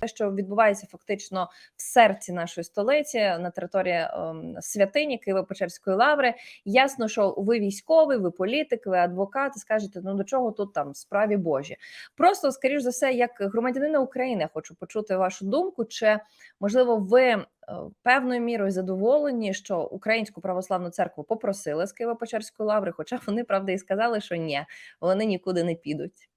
те, що відбувається фактично в серці нашої столиці на території ем, святині Києво-Печерської лаври. Ясно, що ви військовий, ви політик, ви адвокат, і скажете, ну до чого тут там справі Божі. Просто, скоріш за все, як громадянина України, хочу почути вашу думку, чи можливо ви е, певною мірою задоволені, що українську православну церкву попросили з Києво-Печерської лаври, хоча вони правда і сказали, що ні, вони нікуди не підуть.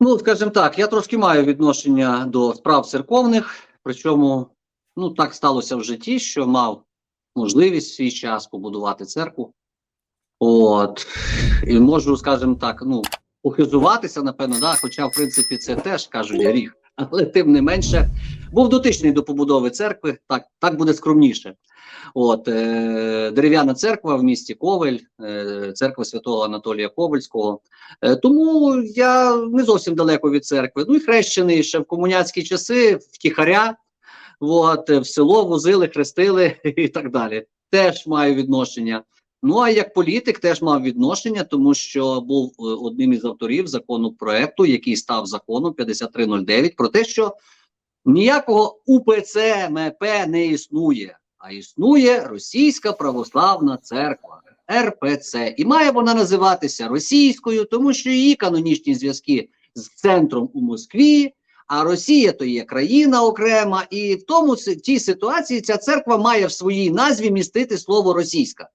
Ну, скажімо так, я трошки маю відношення до справ церковних, причому ну так сталося в житті, що мав можливість в свій час побудувати церкву. От, і можу, скажімо так, ну, похизуватися, напевно, да, хоча, в принципі, це теж кажуть гріх, але тим не менше, був дотичний до побудови церкви, так, так буде скромніше. От, е, дерев'яна церква в місті Ковель, е, церква святого Анатолія Ковельського. Е, Тому я не зовсім далеко від церкви. Ну і хрещений ще в комуняцькі часи, втіхаря, от, в село возили, хрестили і так далі. Теж маю відношення. Ну а як політик теж мав відношення, тому що був е, одним із авторів законопроекту, який став законом 5309, про те, що ніякого УПЦ МП не існує, а існує Російська Православна Церква. РПЦ, і має вона називатися російською, тому що її канонічні зв'язки з центром у Москві, а Росія то є країна окрема, і в тому в тій ситуації ця церква має в своїй назві містити слово російська.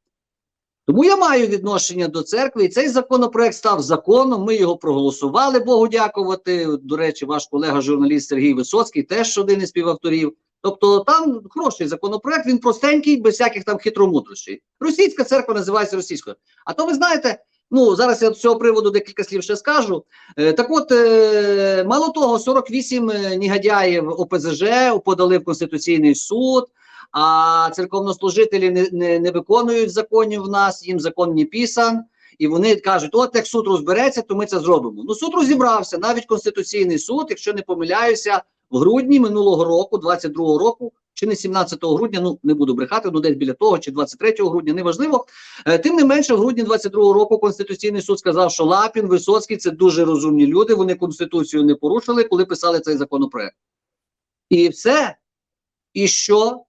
Тому я маю відношення до церкви, і цей законопроект став законом. Ми його проголосували, Богу дякувати. До речі, ваш колега, журналіст Сергій Висоцький, теж один із співавторів. Тобто там хороший законопроект, він простенький, без всяких там хитромудрощей. Російська церква називається російською. А то ви знаєте, ну зараз я з цього приводу декілька слів ще скажу. Е, так от, е, мало того, 48 е, негодяїв ОПЗЖ подали в Конституційний суд, а церковнослужителі не, не, не виконують законів в нас, їм закон не пісан. І вони кажуть, от як суд розбереться, то ми це зробимо. Ну, суд розібрався, навіть Конституційний суд, якщо не помиляюся, в грудні минулого року, 22-го року, чи не 17 грудня, ну не буду брехати, ну десь біля того, чи 23 грудня, неважливо. Е, тим не менше, в грудні 22-го року Конституційний суд сказав, що Лапін, Висоцький це дуже розумні люди. Вони конституцію не порушили, коли писали цей законопроект. І все. І що?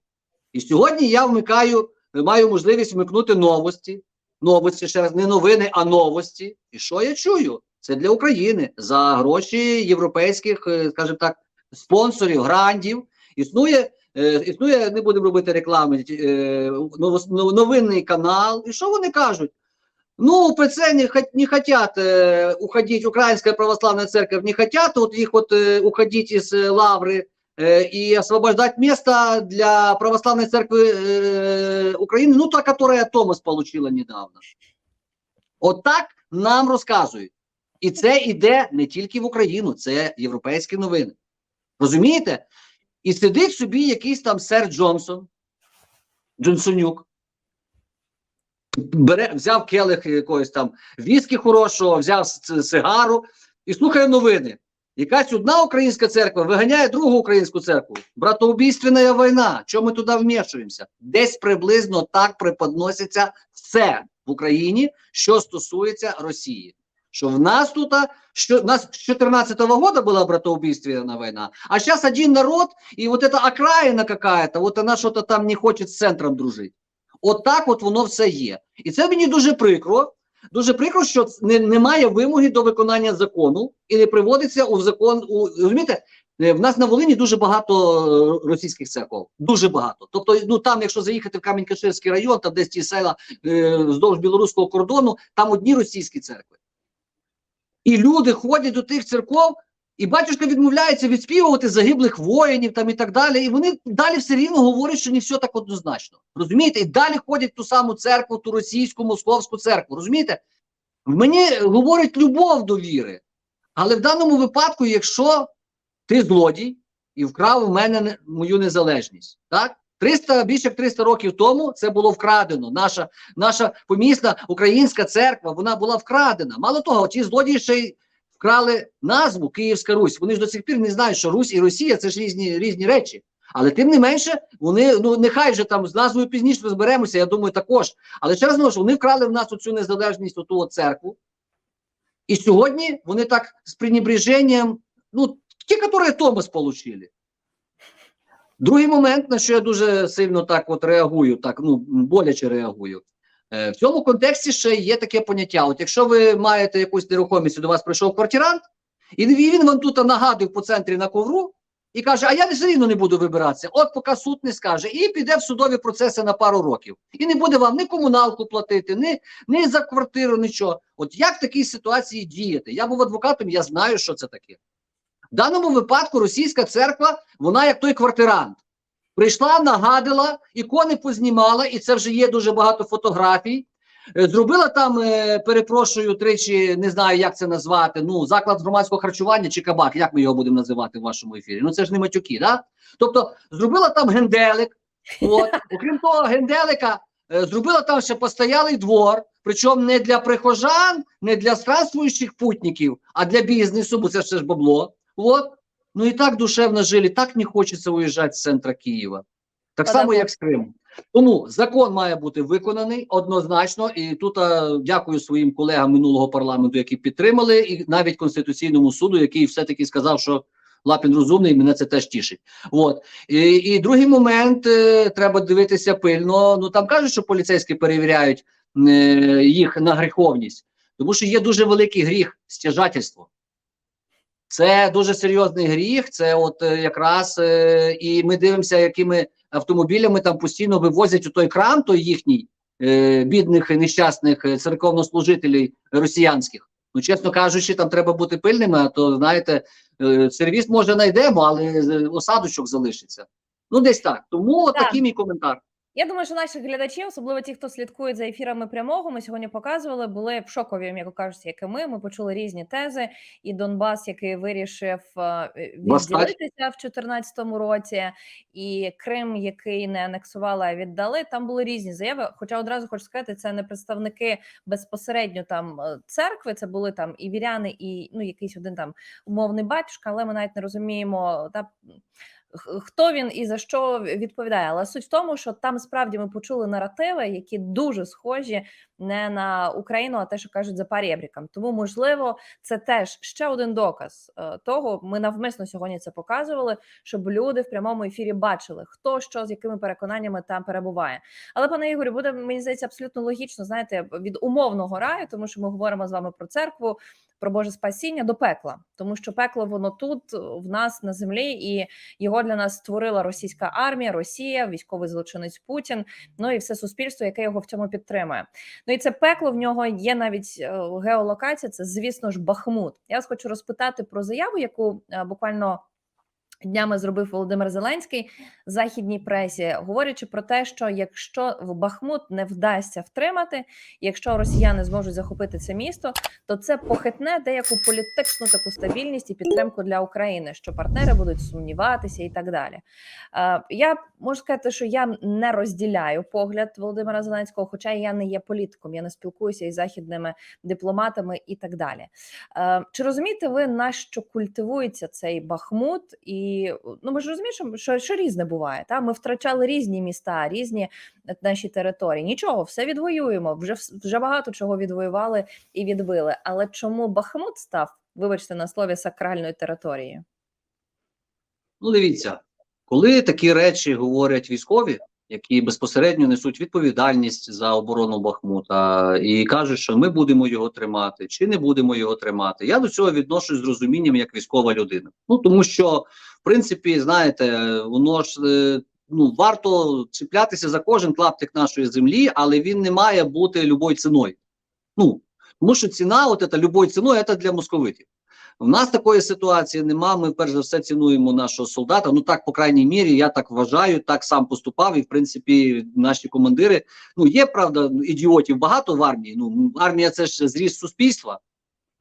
І сьогодні я вмикаю, маю можливість вмикнути новості. Новості ще раз не новини, а новості. І що я чую? Це для України за гроші європейських, е, скажімо так, спонсорів, грантів. Існує, е, існує, не будемо робити реклами, е, новос- нов- новинний канал. І що вони кажуть? Ну, УПЦ не, хот- не хотят э, уходить, Украинская православная церковь не хотят вот их вот э, уходить из э, лавры э, и освобождать место для православной церкви э, Украины, ну, та, которая Томас получила недавно. От так нам розказують. І це йде не тільки в Україну, це європейські новини. Розумієте? І сидить собі якийсь там сер Джонсон, Джонсонюк, бере, взяв келих якогось там віскі хорошого, взяв сигару і слухає новини. Якась одна українська церква виганяє другу українську церкву. Братоубійственна війна. Чому ми туди вмішуємося? Десь приблизно так преподноситься все в Україні, що стосується Росії. Що в нас тут, що в нас з 14-го года була братоубийственная война, а сейчас один народ, и вот эта окраїна какая-то, вот она что-то там не хоче з центром дружити. От так от воно все є. І це мені дуже прикро. Дуже прикро, що не, немає вимоги до виконання закону і не приводиться у закон. У, розумієте, е, в нас на Волині дуже багато е, російських церков. Дуже багато. Тобто, ну там, якщо заїхати в Камінь-Каширський район, там десь ті села е, вздовж білоруського кордону, там одні російські церкви. І люди ходять до тих церков, і батюшка відмовляється відспівувати загиблих воїнів там і так далі. І вони далі все рівно говорять, що не все так однозначно. Розумієте? І далі ходять в ту саму церкву, ту російську московську церкву. Розумієте? Мені говорить любов до віри. Але в даному випадку, якщо ти злодій і вкрав у мене мою незалежність, так? 300, більше як 300 років тому це було вкрадено. Наша, наша помісна українська церква, вона була вкрадена. Мало того, ті злодії ще й вкрали назву Київська Русь. Вони ж до сих пір не знають, що Русь і Росія це ж різні, різні речі. Але тим не менше, вони ну нехай вже там з назвою пізніше розберемося, я думаю, також. Але ще раз вони вкрали в нас оцю незалежність, оту от церкву. І сьогодні вони так з пренебреженням, ну Ті, які Томас получили. Другий момент, на що я дуже сильно так от реагую, так ну боляче реагую. Е, в цьому контексті ще є таке поняття. От якщо ви маєте якусь нерухомість, до вас прийшов квартирант, і він- вам тут нагадує по центрі на ковру і каже: А я все рівно не буду вибиратися. От поки суд не скаже, і піде в судові процеси на пару років. І не буде вам ні комуналку платити, ні, ні за квартиру, нічого. От як в такій ситуації діяти? Я був адвокатом, я знаю, що це таке. В даному випадку російська церква, вона як той квартирант. Прийшла, нагадила, ікони познімала, і це вже є дуже багато фотографій. Е, Зробила там, е, перепрошую, тричі, не знаю, як це назвати. Ну, заклад громадського харчування чи кабак, як ми його будемо називати в вашому ефірі? Ну це ж не матюки, да? Тобто, зробила там генделик. От, окрім того, генделика, е, зробила там ще постоялий двор, причому не для прихожан, не для странствуючих путників, а для бізнесу, бо це ж бабло. От. Ну і так душевно жили, так не хочеться уїжджати з центра Києва. Так само, як з Криму. Тому закон має бути виконаний однозначно. І тут а, дякую своїм колегам минулого парламенту, які підтримали, і навіть Конституційному суду, який все-таки сказав, що Лапін розумний, мене це теж тішить. От. І, і другий момент е, треба дивитися пильно. Ну там кажуть, що поліцейські перевіряють е, їх на гріховність, тому що є дуже великий гріх стяжательство. Це дуже серйозний гріх. Це от е, якраз е, і ми дивимося, якими автомобілями там постійно вивозять у той крам, той їхній е, бідних і нещасних церковнослужителів росіянських. Ну, чесно кажучи, там треба бути пильними, а то знаєте, е, сервіс може знайдемо, але осадочок залишиться. Ну, десь так. Тому Так. такий мій коментар. Я думаю, що наші глядачі, особливо ті, хто слідкує за ефірами прямого, ми сьогодні показували, були в шокові, як кажуть, як і ми. Ми почули різні тези. І Донбас, який вирішив е, відділитися в 2014 році, і Крим, який не анексували, а віддали. Там були різні заяви. Хоча одразу хочу сказати, це не представники безпосередньо там е, церкви. Це були там і віряни, і ну якийсь один там умовний батюшка, але ми навіть не розуміємо та. Хто він і за що відповідає? Але суть в тому, що там справді ми почули наративи, які дуже схожі не на Україну, а те, що кажуть за парєбрікам. Тому, можливо, це теж ще один доказ е, того. Ми навмисно сьогодні це показували, щоб люди в прямому ефірі бачили, хто що з якими переконаннями там перебуває. Але пане Ігорю, буде мені здається абсолютно логічно, знаєте, від умовного раю, тому що ми говоримо з вами про церкву. Про Боже спасіння до пекла, тому що пекло воно тут в нас на землі, і його для нас створила російська армія, Росія, військовий злочинець Путін. Ну і все суспільство, яке його в цьому підтримує. Ну і це пекло в нього є навіть е, геолокація. Це звісно ж Бахмут. Я вас хочу розпитати про заяву, яку е, буквально. Днями зробив Володимир Зеленський західній пресі, говорячи про те, що якщо в Бахмут не вдасться втримати, якщо росіяни зможуть захопити це місто, то це похитне деяку політичну таку стабільність і підтримку для України, що партнери будуть сумніватися і так далі. Е, Я можу сказати, що я не розділяю погляд Володимира Зеленського, хоча я не є політиком, я не спілкуюся із західними дипломатами і так далі. Е, Чи розумієте ви, на що культивується цей Бахмут? І ну ми ж розуміємо, що, що, різне буває. Та ми втрачали різні міста, різні наші території. Нічого, все відвоюємо. Вже вже багато чого відвоювали і відбили. Але чому Бахмут став, вибачте на слові, сакральною територією? Ну, дивіться, коли такі речі говорять військові, які безпосередньо несуть відповідальність за оборону Бахмута, і кажуть, що ми будемо його тримати чи не будемо його тримати. Я до цього відношусь з розумінням як військова людина. Ну тому що, принципі, знаєте, воно ж. е, Ну, варто чіплятися за кожен клаптик нашої землі, але він не має бути любою ціною. Ну, тому що ціна, от це любою ціною, це для московитів. У нас такої ситуації нема. Ми перш за все цінуємо нашого солдата. Ну так, по крайній мірі, я так вважаю, так сам поступав. І в принципі, наші командири. Ну є правда, ідіотів багато в армії. Ну армія це ж зріст суспільства.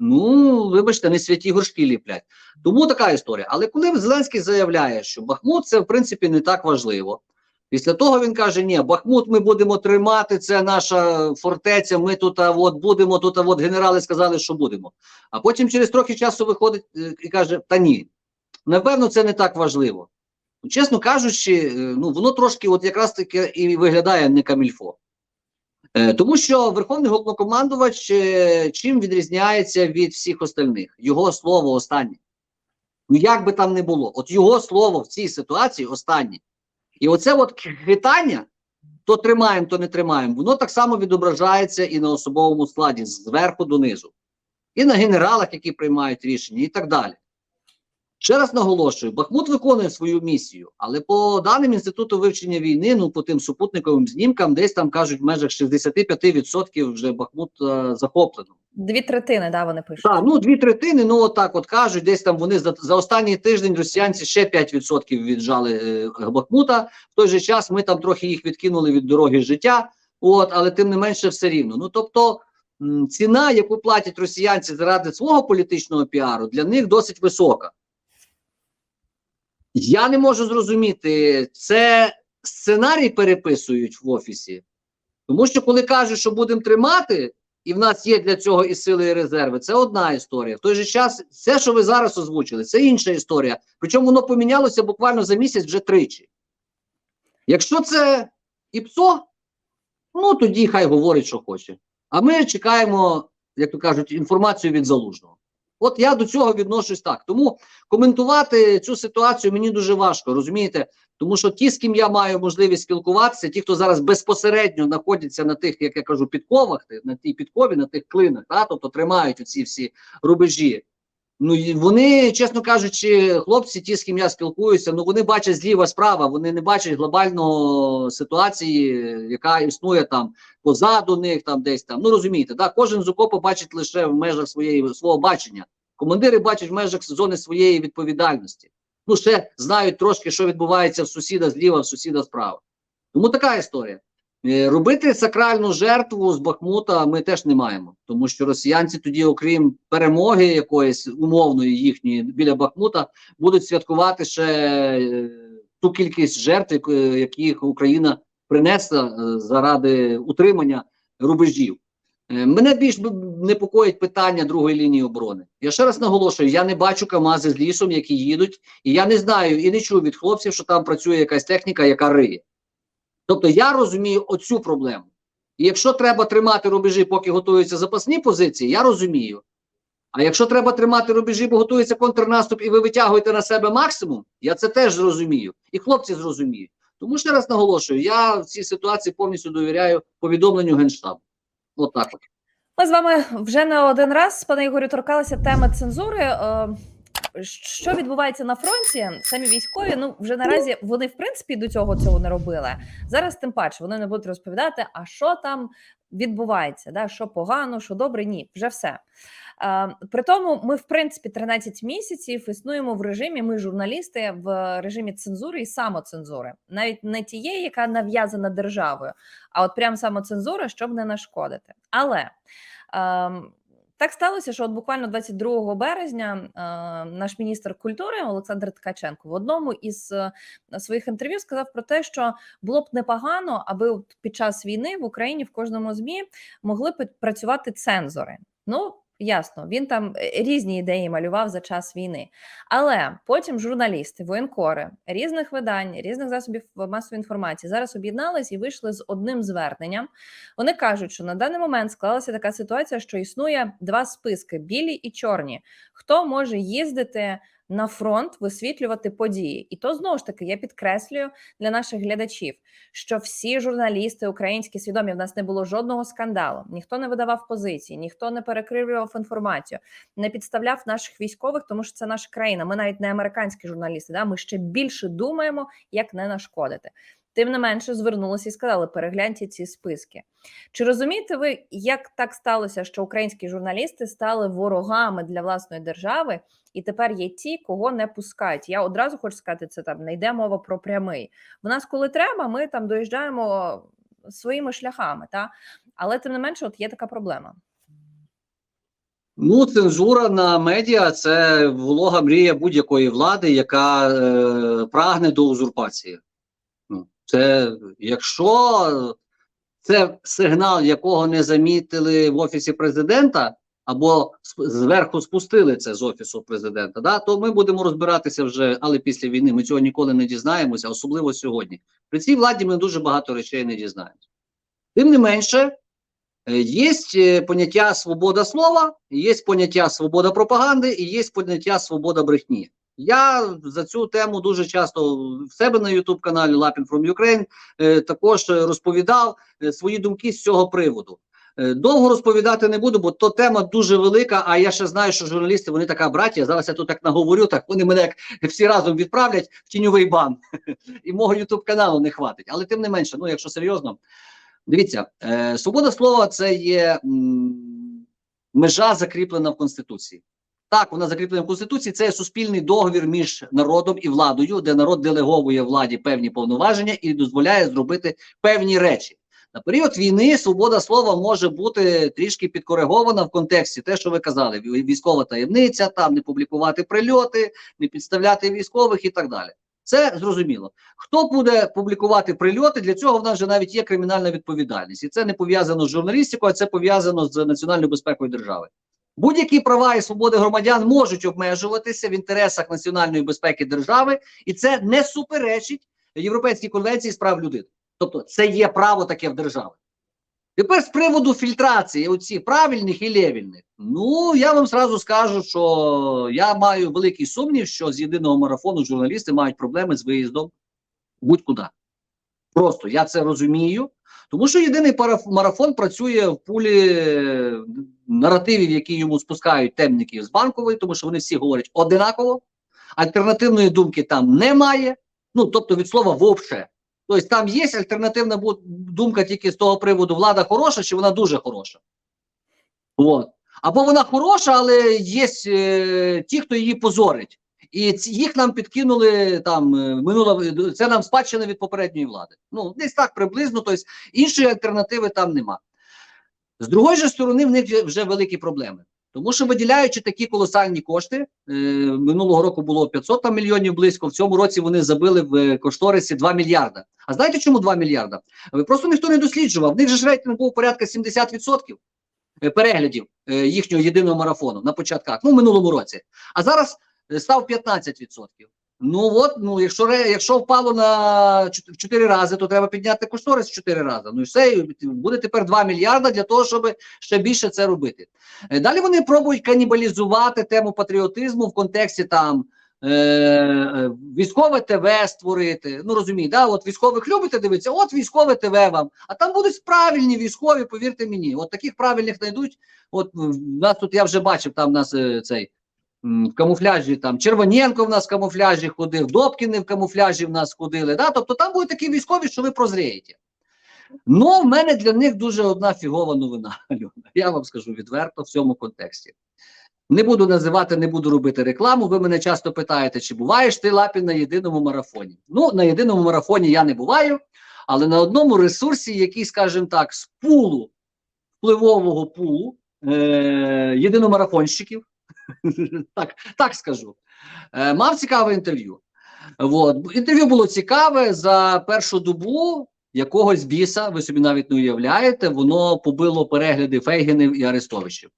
Ну, вибачте, не святі горшки ліплять. Тому така історія. Але коли Зеленський заявляє, що Бахмут це в принципі не так важливо. Після того він каже: Ні, Бахмут ми будемо тримати, це наша фортеця. Ми тут а, от будемо, тут а, от генерали сказали, що будемо. А потім через трохи часу виходить е, і каже: Та ні, напевно, це не так важливо. Ну, Чесно кажучи, е, ну воно трошки, от якраз таки і виглядає не камільфо. Е, Тому що Верховний головнокомандувач е, чим відрізняється від всіх остальних? Його слово останнє. Ну як би там не було, от його слово в цій ситуації останнє. І оце от хитання, то тримаємо, то не тримаємо, воно так само відображається і на особовому складі зверху донизу, і на генералах, які приймають рішення, і так далі. Ще раз наголошую, Бахмут виконує свою місію, але по даним інституту вивчення війни, ну по тим супутниковим знімкам, десь там кажуть, в межах 65% вже Бахмут е, захоплено. Дві третини, да, вони пишуть. Так, ну дві третини, ну отак от кажуть, десь там вони за, за останній тиждень росіянці ще 5% віджали е, Бахмута. В той же час ми там трохи їх відкинули від дороги життя, от, але тим не менше все рівно. Ну тобто ціна, яку платять росіянці заради свого політичного піару, для них досить висока. Я не можу зрозуміти, це сценарій переписують в офісі, тому що коли кажуть, що будемо тримати, і в нас є для цього і сили, і резерви, це одна історія. В той же час, все, що ви зараз озвучили, це інша історія. Причому воно помінялося буквально за місяць вже тричі. Якщо це ІПСО, ну тоді хай говорить, що хоче. А ми чекаємо, як то кажуть, інформацію від залужного. От я до цього відношусь так. Тому коментувати цю ситуацію мені дуже важко, розумієте? Тому що ті, з ким я маю можливість спілкуватися, ті, хто зараз безпосередньо знаходяться на тих, як я кажу, підковах, на тій підкові, на тих клинах, та, тобто тримають оці всі рубежі. Ну вони, чесно кажучи, хлопці, ті, з ким я спілкуюся, ну вони бачать зліва справа, вони не бачать глобального ситуації, яка існує там позаду них, там десь там. Ну розумієте, да, кожен з окопу бачить лише в межах своєї свого бачення. Командири бачать в межах зони своєї відповідальності. Ну, ще знають трошки, що відбувається в сусіда зліва, в сусіда справа. Тому така історія. Е, Робити сакральну жертву з Бахмута ми теж не маємо, тому що росіянці тоді, окрім перемоги якоїсь умовної їхньої біля Бахмута, будуть святкувати ще е, ту кількість жертв, яких Україна принесла е, заради утримання рубежів. Е, Мене більш непокоїть питання другої лінії оборони. Я ще раз наголошую: я не бачу КАМАЗи з лісом, які їдуть, і я не знаю і не чую від хлопців, що там працює якась техніка, яка риє. Тобто я розумію оцю проблему. І якщо треба тримати рубежі, поки готуються запасні позиції, я розумію. А якщо треба тримати рубежі, бо готується контрнаступ, і ви витягуєте на себе максимум, я це теж зрозумію. І хлопці зрозуміють. Тому ще раз наголошую: я в цій ситуації повністю довіряю повідомленню Генштабу. От так от. Ми з вами вже не один раз, пане Ігорю, торкалися теми цензури. Що відбувається на фронті? Самі військові, ну вже наразі вони в принципі до цього цього не робили. Зараз тим паче вони не будуть розповідати, а що там відбувається, да? що погано, що добре. Ні, вже все. При тому, ми в принципі 13 місяців існуємо в режимі. Ми журналісти в режимі цензури і самоцензури, навіть не тієї, яка нав'язана державою, а от прям самоцензура, щоб не нашкодити. Але ем, так сталося, що от буквально 22 березня наш міністр культури Олександр Ткаченко в одному із е, своїх інтерв'ю сказав про те, що було б непогано, аби під час війни в Україні в кожному змі могли б працювати цензори. Ну ясно, він там е, різні ідеї малював за час війни. Але потім журналісти, воєнкори різних видань, різних засобів масової інформації зараз об'єднались і вийшли з одним зверненням. Вони кажуть, що на даний момент склалася така ситуація, що існує два списки: білі і чорні. Хто може їздити на фронт, висвітлювати події? І то знову ж таки я підкреслюю для наших глядачів, що всі журналісти українські свідомі в нас не було жодного скандалу, ніхто не видавав позиції, ніхто не перекривлював інформацію, не підставляв наших військових, тому що це наша країна. Ми навіть не американські журналісти. Да? Ми ще більше думаємо, як не нашкодити. Тим не менше, звернулися і сказали: перегляньте ці списки. Чи розумієте ви, як так сталося, що українські журналісти стали ворогами для власної держави, і тепер є ті, кого не пускають? Я одразу хочу сказати, це там не йде мова про прямий. В нас, коли треба, ми там доїжджаємо своїми шляхами, та але тим не менше, от є така проблема. Ну, цензура на медіа це волога мрія будь-якої влади, яка е, прагне до узурпації. Це якщо це сигнал, якого не замітили в офісі президента, або зверху спустили це з офісу президента, да, то ми будемо розбиратися вже, але після війни ми цього ніколи не дізнаємося, особливо сьогодні. При цій владі ми дуже багато речей не дізнаємося. Тим не менше, Е, Є е, поняття свобода слова, є поняття свобода пропаганди і є поняття свобода брехні. Я за цю тему дуже часто в себе на youtube каналі Lapin from Ukraine е, також розповідав е, свої думки з цього приводу. Е, Довго розповідати не буду, бо то тема дуже велика. А я ще знаю, що журналісти вони така браття. Зараз я тут так наговорю, так вони мене як всі разом відправлять в тіньовий бан. І мого youtube каналу не хватить. Але тим не менше, ну якщо серйозно, дивіться, е, свобода слова це є м, межа закріплена в Конституції. Так, вона закріплена в Конституції. Це суспільний договір між народом і владою, де народ делеговує владі певні повноваження і дозволяє зробити певні речі. На період війни свобода слова може бути трішки підкоригована в контексті те, що ви казали: військова таємниця, там не публікувати прильоти, не підставляти військових і так далі. Це зрозуміло. Хто буде публікувати прильоти? Для цього в нас вже навіть є кримінальна відповідальність, і це не пов'язано з журналістикою, а це пов'язано з національною безпекою держави. Будь-які права і свободи громадян можуть обмежуватися в інтересах національної безпеки держави, і це не суперечить Європейській конвенції з прав людини. Тобто, це є право таке в держави. Тепер з приводу фільтрації оцих правильних і левільних. Ну я вам зразу скажу, що я маю великий сумнів, що з єдиного марафону журналісти мають проблеми з виїздом будь-куди. Просто я це розумію, тому що єдиний марафон працює в пулі наративів, які йому спускають темники з банкової, тому що вони всі говорять одинаково. Альтернативної думки там немає. Ну тобто від слова вовше. Тобто там є альтернативна думка тільки з того приводу, влада хороша чи вона дуже хороша. От. Або вона хороша, але є е, ті, хто її позорить. І ці, їх нам підкинули там е, минуло це нам спадщина від попередньої влади. Ну, десь так приблизно, тобто іншої альтернативи там нема. З другої же сторони, в них вже- великі проблеми. Тому що виділяючи такі колосальні кошти, е, минулого року було 500 там мільйонів близько, в цьому році вони забили в е, кошторисі 2 мільярда. А знаєте чому 2 мільярда? Просто ніхто не досліджував. В них же ж рейтинг був порядка 70% е, переглядів е, їхнього єдиного марафону на початках, ну в минулому році. А зараз е, став 15%. Ну от, ну якщо якщо впало на 4 рази, то треба підняти кошторис в 4 рази. Ну і все, буде тепер 2 мільярда для того, щоб ще більше це робити. Е, Далі вони пробують канібалізувати тему патріотизму в контексті там. е, е, Військове ТВ створити. Ну розумієте, да? от військових любите дивитися, от військове ТВ вам. А там будуть правильні військові, повірте мені. От таких правильних знайдуть. От в нас тут я вже бачив, там нас е, цей в камуфляжі, там Червоненко в нас в камуфляжі ходив, Добкіни в камуфляжі в нас ходили. Да? Тобто там будуть такі військові, що ви прозрієте. Ну, в мене для них дуже одна фігова новина. Я вам скажу відверто в цьому контексті. Не буду називати, не буду робити рекламу. Ви мене часто питаєте, чи буваєш ти Лапін на єдиному марафоні? Ну, на єдиному марафоні я не буваю, але на одному ресурсі, який, скажімо так, з пулу, впливового пулу е- єдиномарафонщиків, так, так скажу, е- мав цікаве інтерв'ю. От. Інтерв'ю було цікаве за першу добу якогось біса, ви собі навіть не уявляєте, воно побило перегляди Фейгінів і Арестовичів.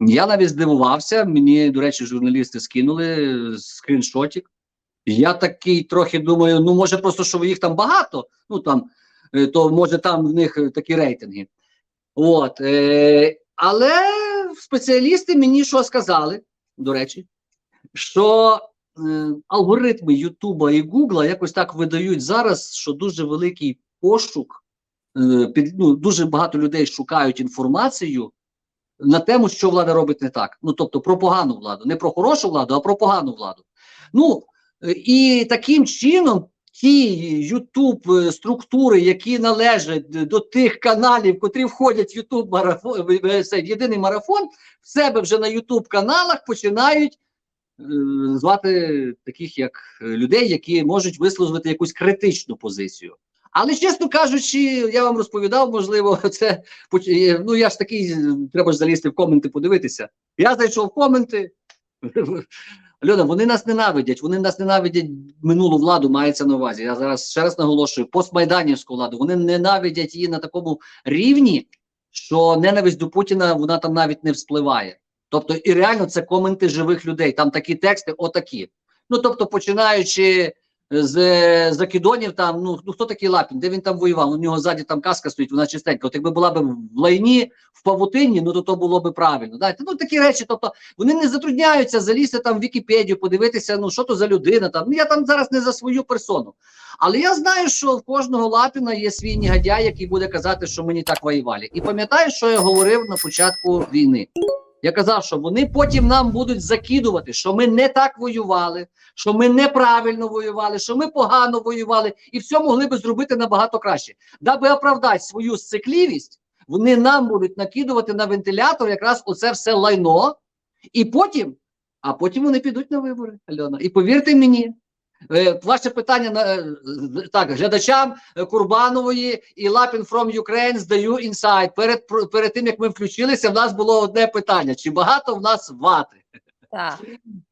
Я навіть здивувався. Мені, до речі, журналісти скинули е, скріншотик. Я такий трохи думаю, ну може просто, що їх там багато, ну там, е, то може там в них такі рейтинги. От, е, але спеціалісти мені що сказали, до речі, що е, алгоритми Ютуба і Гугла якось так видають зараз, що дуже великий пошук, е, під, ну, дуже багато людей шукають інформацію на тему, що влада робить не так. Ну тобто про погану владу, не про хорошу владу, а про погану владу. Ну е, і таким чином. Ті Ютуб е, структури, які належать до тих каналів, котрі входять в Ютуб марафон, єдиний марафон, в себе вже на Ютуб каналах починають е, звати таких як е, людей, які можуть висловити якусь критичну позицію. Але чесно кажучи, я вам розповідав, можливо, це ну я ж такий, треба ж залізти в коменти, подивитися. Я зайшов в коменти. Альона, вони нас ненавидять, вони нас ненавидять минулу владу, мається на увазі. Я зараз ще раз наголошую, постмайданівську владу. Вони ненавидять її на такому рівні, що ненависть до Путіна вона там навіть не вспливає. Тобто, і реально це коменти живих людей. Там такі тексти, отакі. Ну тобто, починаючи з Закидонів, там, ну, ну хто такий Лапін, де він там воював? У нього ззаді там каска стоїть, вона чистенька. От якби була б в лайні, в павутині, ну то то було б правильно. Знаєте, ну такі речі, тобто вони не затрудняються залізти там в Вікіпедію, подивитися, ну що то за людина там. Ну я там зараз не за свою персону. Але я знаю, що в кожного Лапіна є свій негодяй, який буде казати, що мені так воювали. І пам'ятаю, що я говорив на початку війни. Я казав, що вони потім нам будуть закидувати, що ми не так воювали, що ми неправильно воювали, що ми погано воювали, і все могли би зробити набагато краще. Даби оправдати свою сцикливість, вони нам будуть накидувати на вентилятор якраз оце все лайно, і потім, а потім вони підуть на вибори, Альона. І повірте мені, ваше питання е, так, глядачам е, Курбанової і Лапін from Ukraine здаю інсайт. Перед перед тим як ми включилися, в нас було одне питання: чи багато в нас вати? Так.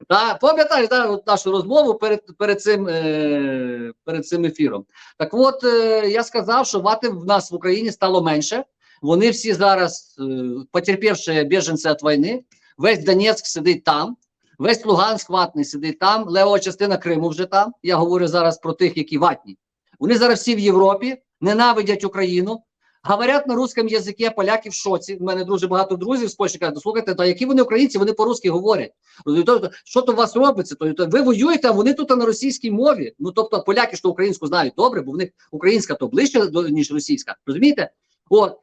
Та, пам'ятаєш да, нашу розмову перед, перед, цим, е, перед цим ефіром. Так от е, я сказав, що вати в нас в Україні стало менше. Вони всі зараз, е, потерпівши біженці від війни, весь Донецьк сидить там, весь Луганськ ватний сидить там, левова частина Криму вже там. Я говорю зараз про тих, які ватні. Вони зараз всі в Європі, ненавидять Україну. Говорять на русском язикі, поляки в шоці. У мене дуже багато друзів з Польщі кажуть, «Ну, слухайте, та які вони українці, вони по-русски говорять. Ну, то- то- Що то у вас робиться? То, ви воюєте, а вони тут на російській мові. Ну тобто поляки, що українську знають добре, бо в них українська то ближче ніж російська. Розумієте? От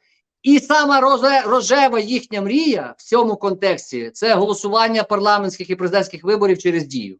і сама роже- рожева їхня мрія в цьому контексті це голосування парламентських і президентських виборів через дію.